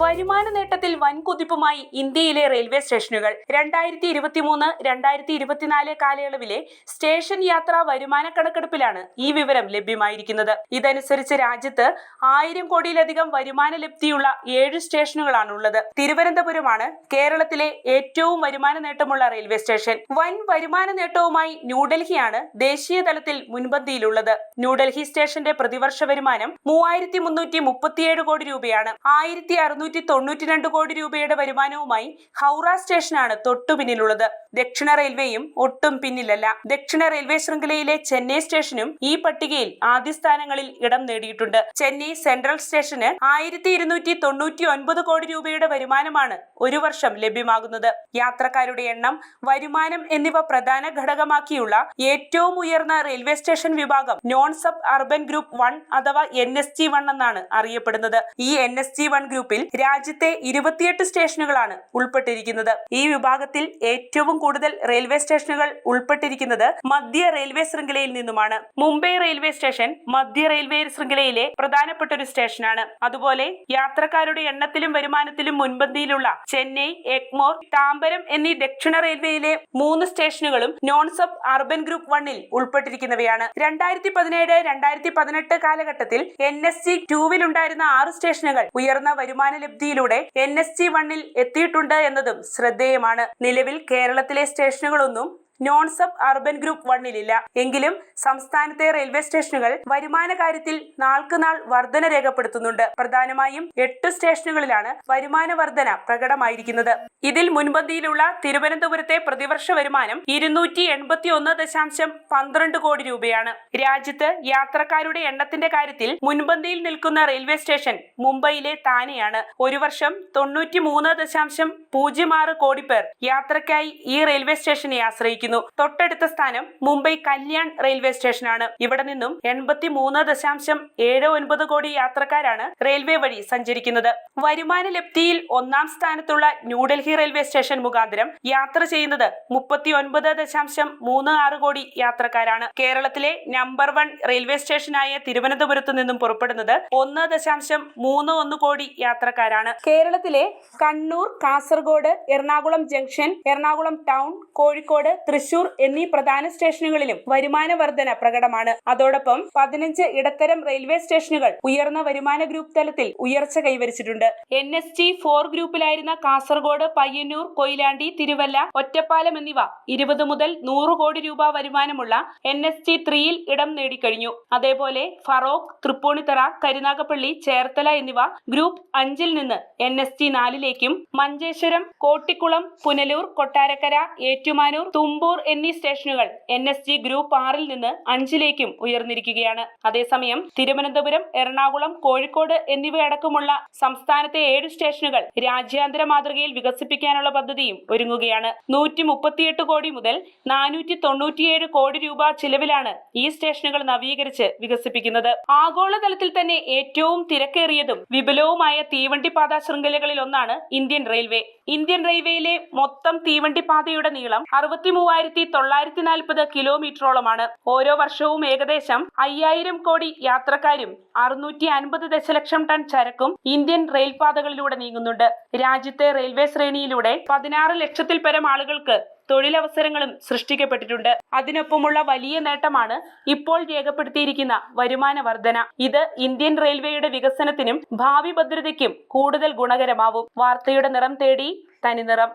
വരുമാന നേട്ടത്തിൽ വൻകുതിപ്പുമായി ഇന്ത്യയിലെ റെയിൽവേ സ്റ്റേഷനുകൾ. രണ്ടായിരത്തി ഇരുപത്തി മൂന്ന് രണ്ടായിരത്തി ഇരുപത്തിനാല് കാലയളവിലെ സ്റ്റേഷൻ യാത്രാ വരുമാന കണക്കെടുപ്പിലാണ് ഈ വിവരം ലഭ്യമായിരിക്കുന്നത്. ഇതനുസരിച്ച് രാജ്യത്ത് ആയിരം കോടിയിലധികം വരുമാന ലബ്ധിയുള്ള ഏഴ് സ്റ്റേഷനുകളാണുള്ളത്. തിരുവനന്തപുരമാണ് കേരളത്തിലെ ഏറ്റവും വരുമാന നേട്ടമുള്ള റെയിൽവേ സ്റ്റേഷൻ. വൻ വരുമാന നേട്ടവുമായി ന്യൂഡൽഹിയാണ് ദേശീയ തലത്തിൽ മുൻപന്തിയിലുള്ളത്. ന്യൂഡൽഹി സ്റ്റേഷന്റെ പ്രതിവർഷ വരുമാനം മൂവായിരത്തി മുന്നൂറ്റി മുപ്പത്തിയേഴ് കോടി രൂപയാണ്. ആയിരത്തി അറുന്നൂറ്റി തൊണ്ണൂറ്റി രണ്ട് കോടി രൂപയുടെ വരുമാനവുമായി ഹൗറ സ്റ്റേഷനാണ് തൊട്ടു പിന്നിലുള്ളത്. ദക്ഷിണ റെയിൽവേയും ഒട്ടും പിന്നിലല്ല. ദക്ഷിണ റെയിൽവേ ശൃംഖലയിലെ ചെന്നൈ സ്റ്റേഷനും ഈ പട്ടികയിൽ ആദ്യ സ്ഥാനങ്ങളിൽ ഇടം നേടിയിട്ടുണ്ട്. ചെന്നൈ സെൻട്രൽ സ്റ്റേഷന് ആയിരത്തി ഇരുന്നൂറ്റി തൊണ്ണൂറ്റി ഒൻപത് കോടി രൂപയുടെ വരുമാനമാണ് ഒരു വർഷം ലഭ്യമാകുന്നത്. യാത്രക്കാരുടെ എണ്ണം വരുമാനം എന്നിവ പ്രധാന ഘടകമാക്കിയുള്ള ഏറ്റവും ഉയർന്ന റെയിൽവേ സ്റ്റേഷൻ വിഭാഗം non suburban group one അഥവാ എൻ എസ് ജി വൺ എന്നാണ് അറിയപ്പെടുന്നത്. ഈ എൻ എസ് ജി വൺ ഗ്രൂപ്പിൽ രാജ്യത്തെ ഇരുപത്തിയെട്ട് സ്റ്റേഷനുകളാണ് ഉൾപ്പെട്ടിരിക്കുന്നത്. ഈ വിഭാഗത്തിൽ ഏറ്റവും കൂടുതൽ റെയിൽവേ സ്റ്റേഷനുകൾ ഉൾപ്പെട്ടിരിക്കുന്നത് മധ്യ റെയിൽവേ ശൃംഖലയിൽ നിന്നുമാണ്. മുംബൈ റെയിൽവേ സ്റ്റേഷൻ മധ്യ റെയിൽവേ ശൃംഖലയിലെ പ്രധാനപ്പെട്ട ഒരു സ്റ്റേഷനാണ്. അതുപോലെ യാത്രക്കാരുടെ എണ്ണത്തിലും വരുമാനത്തിലും മുൻപന്തിയിലുള്ള ചെന്നൈ എഗ്മോർ താമ്പരം എന്നീ ദക്ഷിണ റെയിൽവേയിലെ മൂന്ന് സ്റ്റേഷനുകളും നോൺ സബ് അർബൻ ഗ്രൂപ്പ് വണ്ണിൽ ഉൾപ്പെട്ടിരിക്കുന്നവയാണ്. രണ്ടായിരത്തി പതിനേഴ് രണ്ടായിരത്തി പതിനെട്ട് കാലഘട്ടത്തിൽ എൻ എസ് ജി ടൂവിലുണ്ടായിരുന്ന ആറ് സ്റ്റേഷനുകൾ ഉയർന്ന വരുമാന ലബ്ധിയിലൂടെ എൻ എസ് ജി വണ്ണിൽ എത്തിയിട്ടുണ്ട് എന്നതും ശ്രദ്ധേയമാണ്. നിലവിൽ കേരളത്തിലെ സ്റ്റേഷനുകളൊന്നും നോൺ സബ് അർബൻ ഗ്രൂപ്പ് വണ്ണിലില്ല എങ്കിലും സംസ്ഥാനത്തെ റെയിൽവേ സ്റ്റേഷനുകൾ വരുമാന കാര്യത്തിൽ നാൾക്ക് നാൾ വർധന രേഖപ്പെടുത്തുന്നുണ്ട്. പ്രധാനമായും എട്ട് സ്റ്റേഷനുകളിലാണ് വരുമാന വർധന പ്രകടമായിരിക്കുന്നത്. ഇതിൽ മുൻപന്തിയിലുള്ള തിരുവനന്തപുരത്തെ പ്രതിവർഷ വരുമാനം ഇരുന്നൂറ്റി എൺപത്തി ഒന്ന് ദശാംശം പന്ത്രണ്ട് കോടി രൂപയാണ്. രാജ്യത്ത് യാത്രക്കാരുടെ എണ്ണത്തിന്റെ കാര്യത്തിൽ മുൻപന്തിയിൽ നിൽക്കുന്ന റെയിൽവേ സ്റ്റേഷൻ മുംബൈയിലെ താനെയാണ്. ഒരു വർഷം തൊണ്ണൂറ്റി മൂന്ന് ദശാംശം പൂജ്യം ആറ് കോടി പേർ യാത്രക്കായി ഈ റെയിൽവേ സ്റ്റേഷനെ ആശ്രയിക്കുന്നു. തൊട്ടടുത്ത സ്ഥാനം മുംബൈ കല്യാൺ റെയിൽവേ സ്റ്റേഷനാണ്. ഇവിടെ നിന്നും എൺപത്തി മൂന്ന് ദശാംശം ഏഴ് ഒൻപത് കോടി യാത്രക്കാരാണ് റെയിൽവേ വഴി സഞ്ചരിക്കുന്നത്. വരുമാന ലബ്ധിയിൽ ഒന്നാം സ്ഥാനത്തുള്ള ന്യൂഡൽഹി റെയിൽവേ സ്റ്റേഷൻ മുഖാന്തരം യാത്ര ചെയ്യുന്നത് മുപ്പത്തി ഒൻപത് ദശാംശം മൂന്ന് ആറ് കോടി യാത്രക്കാരാണ്. കേരളത്തിലെ നമ്പർ വൺ റെയിൽവേ സ്റ്റേഷനായ തിരുവനന്തപുരത്ത് നിന്നും പുറപ്പെടുന്നത് ഒന്ന് ദശാംശം മൂന്ന് ഒന്ന് കോടി യാത്രക്കാരാണ്. കേരളത്തിലെ കണ്ണൂർ കാസർഗോഡ് എറണാകുളം ജംഗ്ഷൻ എറണാകുളം ടൗൺ കോഴിക്കോട് തൃശൂർ എന്നീ പ്രധാന സ്റ്റേഷനുകളിലും വരുമാന വർധന പ്രകടമാണ്. അതോടൊപ്പം പതിനഞ്ച് ഇടത്തരം റെയിൽവേ സ്റ്റേഷനുകൾ ഉയർന്ന വരുമാന ഗ്രൂപ്പ് തലത്തിൽ ഉയർച്ച കൈവരിച്ചിട്ടുണ്ട്. എൻ എസ് ടി ഫോർ ഗ്രൂപ്പിലായിരുന്ന കാസർഗോഡ് പയ്യന്നൂർ കൊയിലാണ്ടി തിരുവല്ല ഒറ്റപ്പാലം എന്നിവ ഇരുപത് മുതൽ നൂറ് കോടി രൂപ വരുമാനമുള്ള എൻ എസ് ടി ത്രീയിൽ ഇടം നേടിക്കഴിഞ്ഞു. അതേപോലെ ഫറോക്ക് തൃപ്പൂണിത്തറ കരുനാഗപ്പള്ളി ചേർത്തല എന്നിവ ഗ്രൂപ്പ് അഞ്ചിൽ നിന്ന് എൻ എസ് ടി നാലിലേക്കും മഞ്ചേശ്വരം കോട്ടിക്കുളം പുനലൂർ കൊട്ടാരക്കര ഏറ്റുമാനൂർ തുമ്പൂർ എന്നീ സ്റ്റേഷനുകൾ എൻ എസ് ജി ഗ്രൂപ്പ് ആറിൽ നിന്ന് അഞ്ചിലേക്കും ഉയർന്നിരിക്കുകയാണ്. അതേസമയം തിരുവനന്തപുരം എറണാകുളം കോഴിക്കോട് എന്നിവയടക്കമുള്ള സംസ്ഥാനത്തെ ഏഴ് സ്റ്റേഷനുകൾ രാജ്യാന്തര മാതൃകയിൽ വികസിപ്പിക്കാനുള്ള പദ്ധതിയും ഒരുങ്ങുകയാണ്. നൂറ്റി മുപ്പത്തിയെട്ട് കോടി മുതൽ നാനൂറ്റി തൊണ്ണൂറ്റിയേഴ് കോടി രൂപ ചിലവിലാണ് ഈ സ്റ്റേഷനുകൾ നവീകരിച്ച് വികസിപ്പിക്കുന്നത്. ആഗോളതലത്തിൽ തന്നെ ഏറ്റവും തിരക്കേറിയതും വിപുലവുമായ തീവണ്ടിപ്പാത ശൃംഖലകളിൽ ഒന്നാണ് ഇന്ത്യൻ റെയിൽവേ. ഇന്ത്യൻ റെയിൽവേയിലെ മൊത്തം തീവണ്ടിപ്പാതയുടെ നീളം അറുപത്തി മൂവായിരത്തി തൊള്ളായിരത്തി നാൽപ്പത് കിലോമീറ്ററോളമാണ്. ഓരോ വർഷവും ഏകദേശം അയ്യായിരം കോടി യാത്രക്കാരും അറുന്നൂറ്റി അൻപത് ദശലക്ഷം ടൺ ചരക്കും ഇന്ത്യൻ റെയിൽപാതകളിലൂടെ നീങ്ങുന്നുണ്ട്. രാജ്യത്തെ റെയിൽവേ ശ്രേണിയിലൂടെ പതിനാറ് ലക്ഷത്തിൽ പരം ആളുകൾക്ക് തൊഴിലവസരങ്ങളും സൃഷ്ടിക്കപ്പെട്ടിട്ടുണ്ട്. അതിനൊപ്പമുള്ള വലിയ നേട്ടമാണ് ഇപ്പോൾ രേഖപ്പെടുത്തിയിരിക്കുന്ന വരുമാന വർധന ഇത് ഇന്ത്യൻ റെയിൽവേയുടെ വികസനത്തിനും ഭാവി ഭദ്രതയ്ക്കും കൂടുതൽ ഗുണകരമാവും. വാർത്തയുടെ നിറം തേടി തനിനിറം.